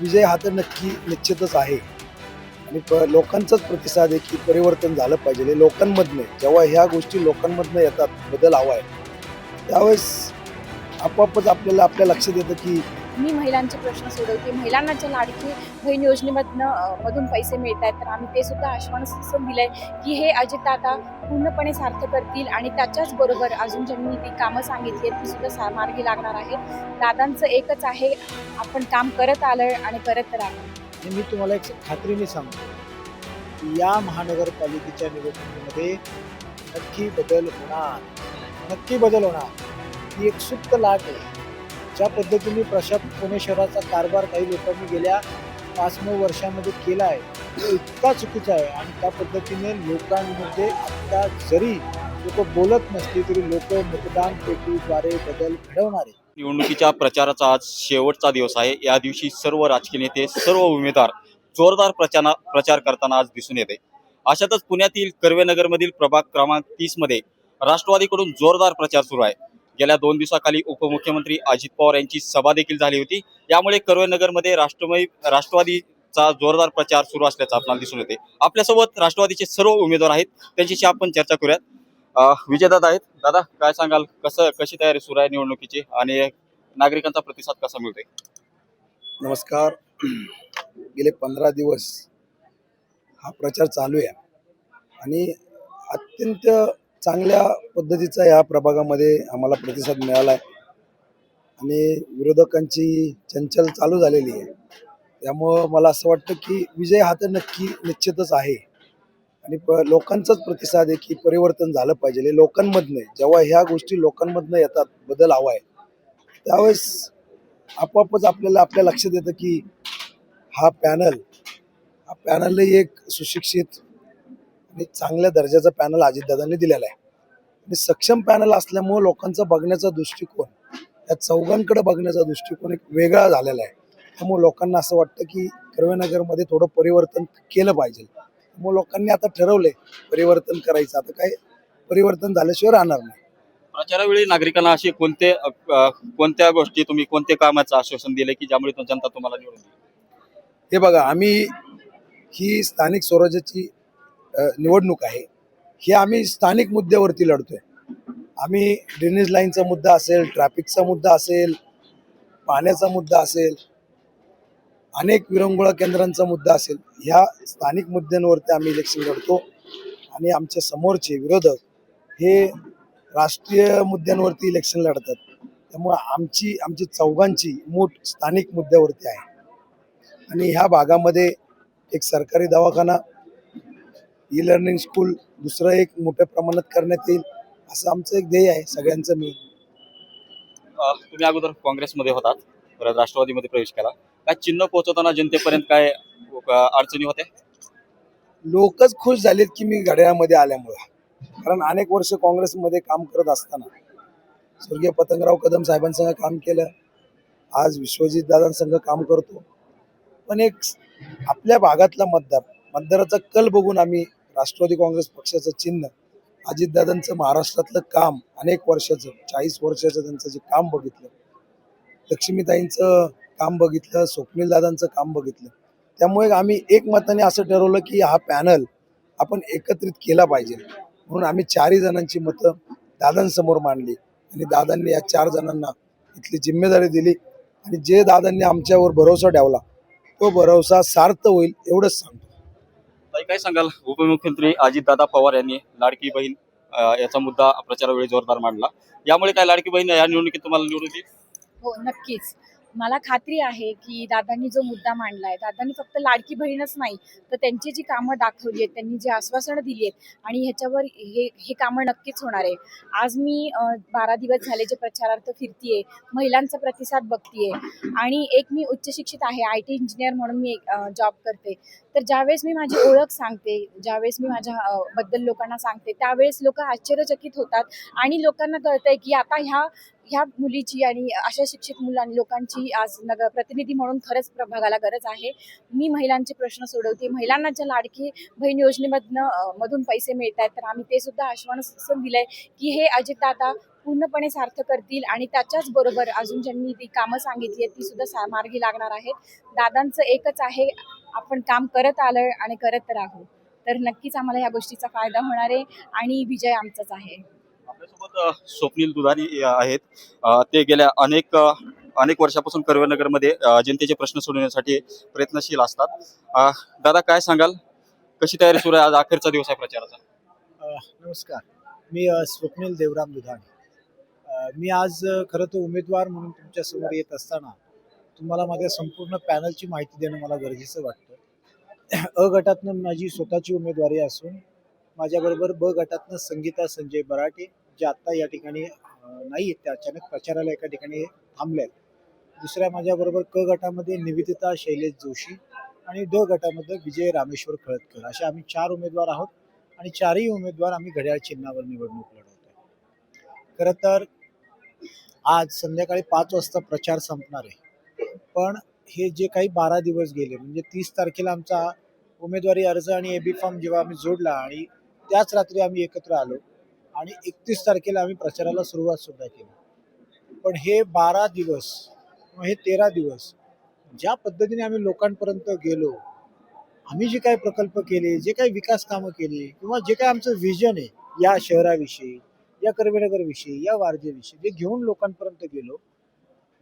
विजय हा तर नक्की निश्चितच आहे. आणि प लोकांचाच प्रतिसाद आहे की परिवर्तन झालं पाहिजे. लोकांमधनं जेव्हा ह्या गोष्टी लोकांमधनं येतात बदल हवा आहे. त्यावेळेस आपोआपच आपल्याला आपल्या लक्षात येतं की मी महिलांचे प्रश्न सोडवते. महिलांना ज्या लाडकी बहीण योजनेमधनं मधून पैसे मिळत आहेत तर आम्ही ते सुद्धा आश्वासन आहे की हे अजितदादा पूर्णपणे सार्थ करतील आणि त्याच्याच बरोबर अजून ज्यांनी ती कामं सांगितली आहेत ती सुद्धा सा- मार्गी लागणार आहेत. दादांचं एकच आहे आपण काम करत आलं आणि करत राहणार मी तुम्हाला एक खात्रीने सांगतो. की या महानगरपालिकेच्या निवडणुकीमध्ये नक्की बदल होणार. नक्की बदल होणार. ही एक सुप्त लाट आहे. ज्या पद्धतीने प्रशा पुणे शहराचा कारभार काही लोकांनी गेल्या पाच नऊ वर्षामध्ये केला आहे तो इतका चुकीचा आहे आणि त्या पद्धतीने लोकांमध्ये आत्ता जरी लोक बोलत नसली तरी लोक मतदान पेटीद्वारे बदल घडवणारे. निवडणुकीच्या प्रचाराचा आज शेवटचा दिवस आहे. या दिवशी सर्व राजकीय नेते सर्व उमेदवार जोरदार प्रचार प्रचार करताना आज दिसून येते. अशातच पुण्यातील कर्वेनगरमधील प्रभाग क्रमांक तीसमध्ये राष्ट्रवादीकडून जोरदार प्रचार सुरू आहे. गेल्या दोन दिवसाखाली उपमुख्यमंत्री अजित पवार यांची सभा देखील झाली होती. यामुळे कर्वेनगरमध्ये राष्ट्रमय राष्ट्रवादीचा जोरदार प्रचार सुरू असल्याचं आपल्याला दिसून येते. आपल्यासोबत राष्ट्रवादीचे सर्व उमेदवार आहेत. त्यांच्याशी आपण चर्चा करूयात. विजयदादा आहेत. दादा काय सांगाल? कसं कशी तयारी सुरू आहे निवडणुकीची? आणि नागरिकांचा प्रतिसाद कसा मिळतोय? नमस्कार. गेले पंधरा दिवस हा प्रचार चालू आहे. आणि अत्यंत चांगल्या पद्धतीचा या प्रभागामध्ये आम्हाला प्रतिसाद मिळाला आहे आणि विरोधकांची चंचल चालू झालेली आहे. त्यामुळं मला असं वाटतं की विजय हा तर नक्की निश्चितच आहे. आणि प लोकांचाच प्रतिसाद आहे की परिवर्तन झालं पाहिजे. लोकांमधनं जेव्हा ह्या गोष्टी लोकांमधनं येतात बदल हवा आहे. त्यावेळेस आपोआपच आपल्याला आपल्या लक्षात येतं की हा पॅनल हा पॅनलही एक सुशिक्षित आणि चांगल्या दर्जाचा पॅनल अजितदादांनी दिलेला आहे. आणि सक्षम पॅनल असल्यामुळं लोकांचा बघण्याचा दृष्टिकोन या चौघांकडे बघण्याचा दृष्टिकोन एक वेगळा झालेला आहे. त्यामुळे लोकांना असं वाटतं की कर्वेनगरमध्ये थोडं परिवर्तन केलं पाहिजे. त्यामुळे लोकांनी आता ठरवलंय परिवर्तन करायचं. आता काय परिवर्तन झाल्याशिवाय राहणार नाही. प्रचारावेळी नागरिकांना असे कोणते कोणत्या गोष्टी तुम्ही कोणते कामाचं आश्वासन दिले की ज्यामुळे जनता तुम्हाला निवडून? हे बघा आम्ही ही स्थानिक स्वराज्याची निवडणूक आहे ही आम्ही स्थानिक मुद्द्यावरती लढतोय. आम्ही ड्रेनेज लाईनचा मुद्दा असेल ट्रॅफिकचा मुद्दा असेल पाण्याचा मुद्दा असेल अनेक विरंगुळा केंद्रांचा मुद्दा असेल ह्या स्थानिक मुद्द्यांवरती आम्ही इलेक्शन लढतो. आणि आमच्या समोरचे विरोधक हे राष्ट्रीय मुद्द्यांवरती इलेक्शन लढतात. त्यामुळे आमची आमची चौघांची मूठ स्थानिक मुद्द्यावरती आहे. आणि ह्या भागामध्ये एक सरकारी दवाखाना ई लर्निंग स्कूल दुसरं एक मोठ्या प्रमाणात करण्यात येईल असं आमचं एक ध्येय आहे सगळ्यांचं मिळून. तुम्ही अगोदर काँग्रेसमध्ये होतात परत राष्ट्रवादीमध्ये प्रवेश केला. काय चिन्ह पोहोचवताना जनतेपर्यंत काय अडचणी होत्या? लोकच खुश झालेत की मी घड्याळामध्ये आल्यामुळं. कारण अनेक वर्ष काँग्रेसमध्ये काम करत असताना स्वर्गीय पतंगराव कदम साहेबांसंग काम केलं आज विश्वजित दादांसंग काम करतो. पण एक आपल्या भागातला मतदार मतदाराचा कल बघून आम्ही राष्ट्रवादी काँग्रेस पक्षाचं चिन्ह अजितदादांचं महाराष्ट्रातलं काम अनेक वर्षाचं चाळीस वर्षाचं त्यांचं जे काम बघितलं. लक्ष्मीताईंचं काम बघितलं स्वप्नील दादांचं काम बघितलं. त्यामुळे आम्ही एक मताने असं ठरवलं की हा पॅनल आपण एकत्रित केला पाहिजे. म्हणून आम्ही चारही जणांची मतं दादांसमोर मांडली आणि दादांनी या चार जणांना इथली जिम्मेदारी दिली आणि जे दादांनी आमच्यावर भरोसा ठेवला तो भरोसा सार्थ होईल एवढंच सांगतो. काय सांगाल? उपमुख्यमंत्री अजितदादा पवार यांनी लाडकी बहीण याचा मुद्दा प्रचारावेळी जोरदार मांडला. यामुळे काय लाडकी बहीण या निवडणुकीत तुम्हाला निवडून हो नक्कीच. मला खात्री आहे की दादांनी जो मुद्दा मांडलाय दादांनी फक्त लाडकी बहीणच नाही तर त्यांची जी कामं दाखवली आहेत त्यांनी जी आश्वासनं दिली आहेत आणि ह्याच्यावर हे हे कामं नक्कीच होणार आहे. आज मी बारा दिवस झाले जे प्रचारार्थ फिरतीये महिलांचा प्रतिसाद बघतीये आणि एक मी उच्च शिक्षित आहे आय टी इंजिनियर म्हणून मी जॉब करते. तर ज्यावेळेस मी माझी ओळख सांगते ज्यावेळेस मी माझ्या बद्दल लोकांना सांगते त्यावेळेस लोक आश्चर्यचकित होतात आणि लोकांना कळतंय की आता ह्या ह्या मुलीची आणि अशा शिक्षित मुलांनी लोकांची आज नगर प्रतिनिधी म्हणून खरंच प्रभागाला गरज आहे. मी महिलांचे प्रश्न सोडवते. महिलांना ज्या लाडकी बहीण योजनेमधनं मधून पैसे मिळत आहेत तर आम्ही ते सुद्धा आश्वासन दिलंय की हे अजितदादा पूर्णपणे सार्थ करतील आणि त्याच्याच बरोबर अजून ज्यांनी ती कामं सांगितली आहेत ती सुद्धा सा- मार्गी लागणार आहेत. दादांचं एकच आहे आपण काम करत आलं आणि करत राहू. तर नक्कीच आम्हाला ह्या गोष्टीचा फायदा होणार आहे आणि विजय आमचाच आहे. आपल्यासोबत स्वप्नील दुधानी आहेत. ते गेल्या अनेक अनेक वर्षापासून कर्वेनगरमध्ये जनतेचे प्रश्न सोडवण्यासाठी प्रयत्नशील असतात. दादा काय सांगाल? कशी तयारी सुरू आहे आज अखेरचा दिवस आहे प्रचाराचा? नमस्कार. मी स्वप्नील देवराम दुधाणे मी आज खरं तर उमेदवार म्हणून तुमच्यासमोर येत असताना तुम्हाला माझ्या संपूर्ण पॅनलची माहिती देणं मला गरजेचं वाटतं. अ गटातनं माझी स्वतःची उमेदवारी असून माझ्याबरोबर ब गटातनं संगीता संजय बराटे जे आत्ता या ठिकाणी नाही आहेत त्या अचानक प्रचाराला एका ठिकाणी थांबले आहेत दुसऱ्या माझ्याबरोबर क गटामध्ये निवेदिता शैलेश जोशी आणि ड गटामध्ये विजय रामेश्वर खळदकर. असे आम्ही चार उमेदवार आहोत आणि चारही उमेदवार आम्ही घड्याळ चिन्हावर निवडणूक लढवतो खरं तर आज संध्याकाळी पाच वाजता प्रचार संपणार आहे. पण हे जे काही बारा दिवस गेले म्हणजे तीस तारखेला आमचा उमेदवारी अर्ज आणि ए बी फॉर्म जेव्हा आम्ही जोडला आणि त्याच रात्री आम्ही एकत्र आलो आणि एकतीस तारखेला आम्ही प्रचाराला सुरुवात सुद्धा केली. पण हे बारा दिवस किंवा हे तेरा दिवस ज्या पद्धतीने आम्ही लोकांपर्यंत गेलो आम्ही जे काही प्रकल्प केले जे काही विकास कामं केली किंवा जे काही आमचं विजन आहे या शहराविषयी या कर्वेनगरविषयी या वारजेविषयी जे घेऊन लोकांपर्यंत गेलो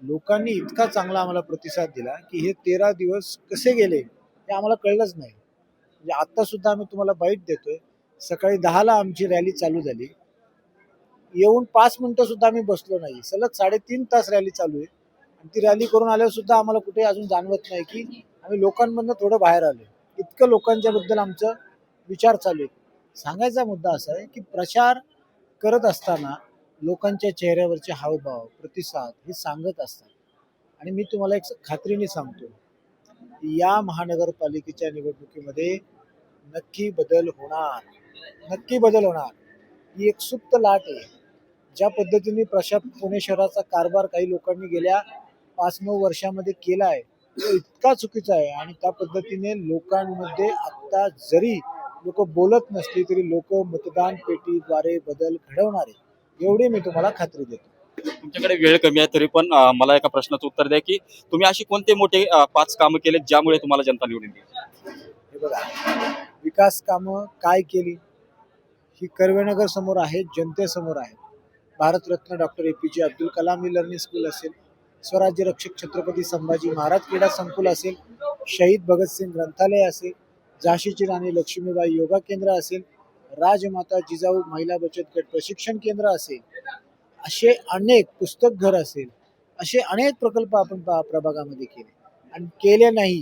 लोकांनी इतका चांगला आम्हाला प्रतिसाद दिला की हे तेरा दिवस कसे गेले हे आम्हाला कळलंच नाही. म्हणजे आत्तासुद्धा आम्ही तुम्हाला बाईट देतोय. सकाळी दहाला आमची रॅली चालू झाली. येऊन पाच मिनिटं सुद्धा आम्ही बसलो नाही. सलग साडेतीन तास रॅली चालू आहे. आणि ती रॅली करून आल्यावर सुद्धा आम्हाला कुठे अजून जाणवत नाही की आम्ही लोकांमधनं थोडं बाहेर आलो इतकं लोकांच्या बद्दल आमचं विचार चालू आहे. सांगायचा मुद्दा असा आहे की प्रचार करत असताना लोकांच्या चेहऱ्यावरचे हावभाव प्रतिसाद हे सांगत असतात. आणि मी तुम्हाला एक खात्रीने सांगतो. या महानगरपालिकेच्या निवडणुकीमध्ये नक्की बदल होणार. नक्की बदल होणार. ही एक सुप्त लाट आहे. ज्या पद्धतीने प्रशा पुणे शहराचा कारभार काही लोकांनी गेल्या पाच नऊ वर्षामध्ये केला आहे तो इतका चुकीचा आहे आणि त्या पद्धतीने लोकांमध्ये आत्ता जरी लोक बोलत नसली तरी लोक मतदान पेटीद्वारे बदल घडवणार एवढी मी तुम्हाला खात्री देतो. तुमच्याकडे वेळ कमी आहे तरी पण मला एका प्रश्नाचं उत्तर द्या की तुम्ही अशी कोणते मोठे पाच कामं केले ज्यामुळे तुम्हाला जनता निवडून दिली हे बघा विकास कामं काय केली? ही कर्वेनगर समोर आहेत जनतेसमोर आहेत Bharat Ratna doctor A P J Abdul Kalam he learning school असेल स्वराज्य रक्षक छत्रपती संभाजी महाराज क्रीडा संकुल असेल शहीद भगतसिंग ग्रंथालय असेल झाशीची राणी लक्ष्मीबाई योगा केंद्र असेल राजमाता जिजाऊ महिला बचत गट प्रशिक्षण केंद्र असेल असे अनेक पुस्तक घर असेल असे अनेक प्रकल्प आपण प्रभागामध्ये केले. आणि केले नाही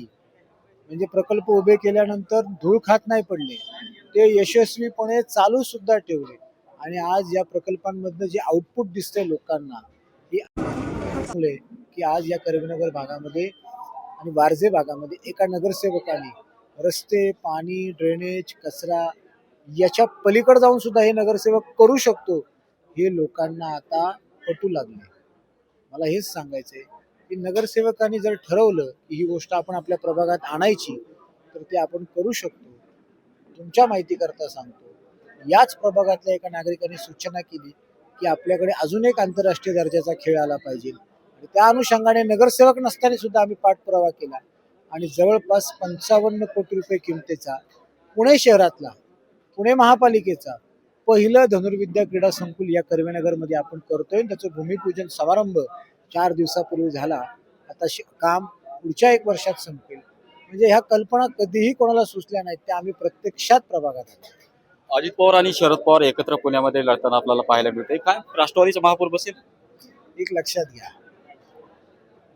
म्हणजे प्रकल्प उभे केल्यानंतर धूळ खात नाही पडले ते यशस्वीपणे चालू सुद्धा ठेवले. आणि आज या प्रकल्पांमधनं जे आउटपुट दिसतंय लोकांना हे की आज या करीमनगर भागामध्ये आणि वारजे भागामध्ये एका नगरसेवकाने रस्ते पाणी ड्रेनेज कचरा याच्या पलीकडे जाऊन सुद्धा हे नगरसेवक करू शकतो हे लोकांना आता पटू लागले मला हेच सांगायचंय की नगरसेवकांनी जर ठरवलं की ही गोष्ट आपण आपल्या प्रभागात आणायची तर ते आपण करू शकतो. तुमच्या माहितीकरता सांगतो. याच प्रभागातल्या एका नागरिकाने सूचना केली की आपल्याकडे अजून एक आंतरराष्ट्रीय दर्जाचा खेळ आला पाहिजे. आणि त्या अनुषंगाने नगरसेवक नसताना सुद्धा आम्ही पाठपुरावा केला. आणि जवळपास पंचावन्न कोटी रुपये किमतीचा पुणे शहरातला पुणे महापालिकेचा पहिलं धनुर्विद्या क्रीडा संकुल या कर्वेनगरमध्ये आपण करतोय. त्याचं भूमिपूजन समारंभ चार दिवसापूर्वी झाला. आता काम पुढच्या एक वर्षात संपेल. म्हणजे ह्या कल्पना कधीही कोणाला सुचल्या नाहीत. त्या आम्ही प्रत्यक्षात प्रभागात आहोत अजित पवार आणि शरद पवार एकत्र पुण्यामध्ये लढताना आपल्याला पाहायला मिळते काय राष्ट्रवादीचा महापौर बसेल? एक लक्षात घ्या.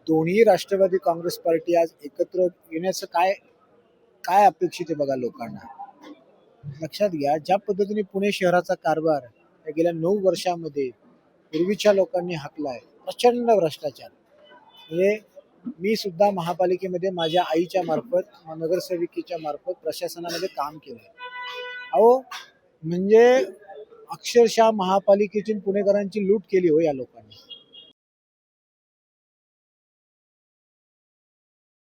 दोन्ही राष्ट्रवादी काँग्रेस पार्टी आज एकत्र येण्याचं काय काय अपेक्षित आहे बघा लोकांना? लक्षात घ्या ज्या पद्धतीने पुणे शहराचा कारभार गेल्या नऊ वर्षामध्ये पूर्वीच्या लोकांनी हाकलाय प्रचंड भ्रष्टाचार. म्हणजे मी सुद्धा महापालिकेमध्ये माझ्या आईच्या मार्फत नगरसेविकेच्या मार्फत प्रशासनामध्ये काम केलं अहो म्हणजे अक्षरशः महापालिकेची पुणेकरांची लूट केली हो या लोकांनी.